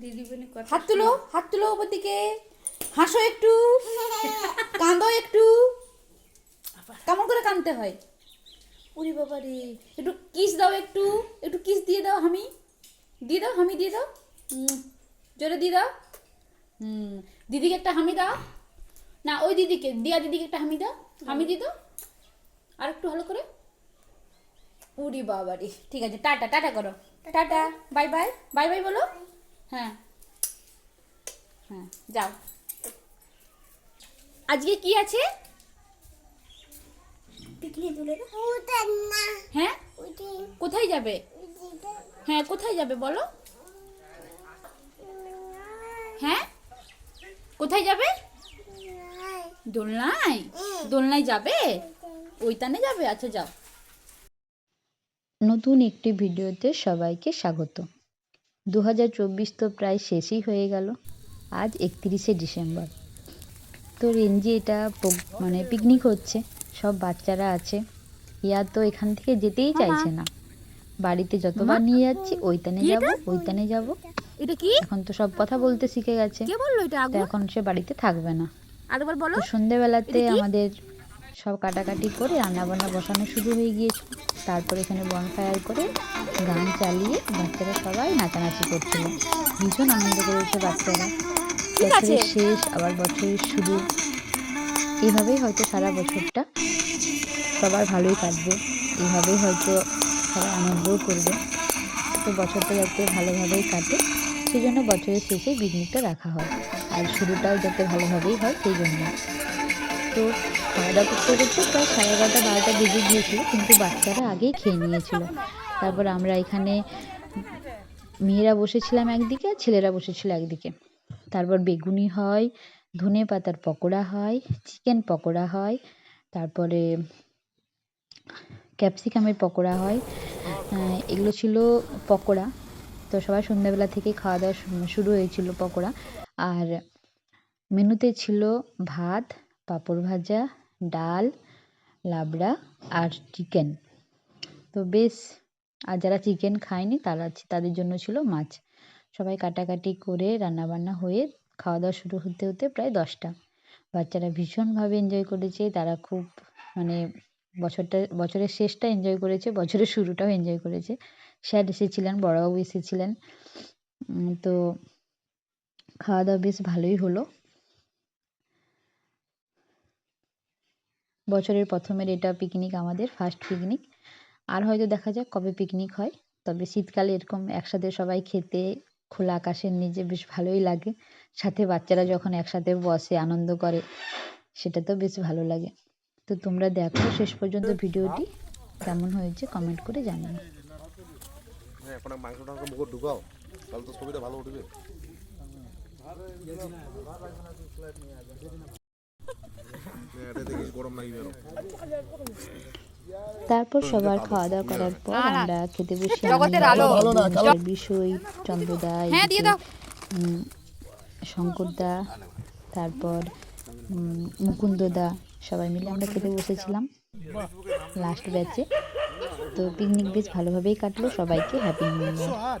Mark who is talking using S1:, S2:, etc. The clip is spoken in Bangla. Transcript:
S1: দিদিমণি কথা
S2: হাত তুলো হাত তুলো ওপর দিকে। হাসো একটু। কাঁদো একটু। কেমন করে কাঁদতে হয়? উরি বাবা রে। একটু কিস দাও একটু। একটু কিস দিয়ে দাও হামি। দিয়ে দাও হামি দিয়ে দাও। জোরে দিয়ে দাও। হুম দিদিকে একটা হামি দাও। না ওই দিদিকে দিয়া দিদিকে একটা হামি দাও। হামি। দিয়ে দাও। আর একটু ভালো করে। উরি বাবা রে। ঠিক আছে টাটা টাটা করো। Tata. Bye bye. Bye bye বলো। হ্যাঁ। হ্যাঁ যাও। আজকে কি আছে। হ্যাঁ? কোথায় যাবে? হ্যাঁ কোথায় যাবে বলো? হ্যাঁ? কোথায় যাবে? দোলনায়। দোলনায় যাবে? ওই তানে যাবে? আচ্ছা যাও।
S3: নতুন একটি ভিডিওতে সবাইকে স্বাগত। দু হাজার চব্বিশ তো প্রায় শেষই হয়ে গেল। আজ একত্রিশে ডিসেম্বর। তো রেঞ্জে এটা মানে পিকনিক হচ্ছে সব বাচ্চারা আছে। ইয়া তো এখান থেকে যেতেই চাইছে না। বাড়িতে যতবার নিয়ে যাচ্ছি ওইতানে
S2: কি
S3: যাব
S2: এটা?
S3: ওইতানে যাব।
S2: এটা কি?
S3: এখন তো সব কথা বলতে শিখে গেছে।
S2: কে বলল এটা আগু
S3: এখন সে বাড়িতে থাকবে না।
S2: আরেকবার বলো।
S3: সন্ধেবেলাতে আমাদের সব কাটাকাটি করে রান্নাবান্না বসানো শুরু হয়ে গিয়েছিল তারপর এখানে বনফায়ার করে গান চালিয়ে বাচ্চারা সবাই নাচানাচি করছিল। ভীষণ আনন্দ করেছে বাচ্চারা। বছরের শেষ আবার বছরের শুরু। এইভাবেই হয়তো সারা বছরটা সবার ভালোই কাটবে। এইভাবেই হয়তো সবাই আনন্দও করবে। তো বছরটা যাতে ভালোভাবেই কাটে সেই জন্য বছরের শেষে পিকনিকটা রাখা হয়। আর শুরুটাও যাতে ভালোভাবেই হয় সেই জন্য। তো খাওয়া দাওয়া করতে করতে প্রায় সাড়ে এগারোটা, বারোটা বেজে গিয়েছিল, কিন্তু বাচ্চারা আগেই খেয়ে নিয়েছিল। তারপর আমরা এখানে মেয়েরা বসেছিলাম একদিকে ছেলেরা বসেছিল একদিকে। তারপর বেগুনি হয়, ধনে পাতার পকোড়া হয়, চিকেন পকোড়া হয়, তারপরে ক্যাপসিকামের পকোড়া হয়। এগুলো ছিল পকোড়া। তো সবাই সন্ধ্যাবেলা থেকে খাওয়া দাওয়া শুরু হয়েছিল পকোড়া। আর মেনুতে ছিল ভাত পাঁপড় ভাজা, ডাল, লাবড়া আর চিকেন তো বেশ, আর যারা চিকেন খায়নি তারা তাদের জন্য ছিল মাছ। সবাই কাটাকাটি করে রান্নাবান্না হয়ে খাওয়া দাওয়া শুরু হতে হতে প্রায় দশটা। বাচ্চারা ভীষণভাবে এনজয় করেছে, তারা খুব মানে বছরটা, বছরের শেষটা এনজয় করেছে, বছরের শুরুটাও এনজয় করেছে। স্যার এসেছিলেন, বড়বাবু এসেছিলেন। তো খাওয়া দাওয়া বেশ ভালোই হলো। বছরের প্রথমের এটা পিকনিক আমাদের ফার্স্ট পিকনিক আর হয়তো দেখা যাক কবে পিকনিক হয়, তবে শীতকালে এরকম একসাথে সবাই খেতে, খোলা আকাশের নিচে বেশ ভালোই লাগে। সাথে বাচ্চারা যখন একসাথে বসে, আনন্দ করে, সেটা তো বেশ ভালো লাগে। তো তোমরা দেখো শেষ পর্যন্ত ভিডিওটি, কেমন হয়েছে কমেন্ট করে জানাও।
S4: হ্যাঁ ভালো উঠবে হ্যাঁ, এটা দেখিস গরম লাগবে আরও।
S3: তারপর সবার খাওয়া দাওয়া করার পর আমরা খেতে বসি
S2: জগতের আলো।
S3: বিষয় চন্দ্রদা
S2: হ্যাঁ, দিয়ে দাও।
S3: শঙ্করদা তারপর উম, মুকুন্দদা সবাই মিলে আমরা খেতে বসেছিলাম লাস্ট ব্যাচে তো পিকনিক বেশ ভালোভাবেই কাটলো সবাইকে হ্যাপি নিউ ইয়ার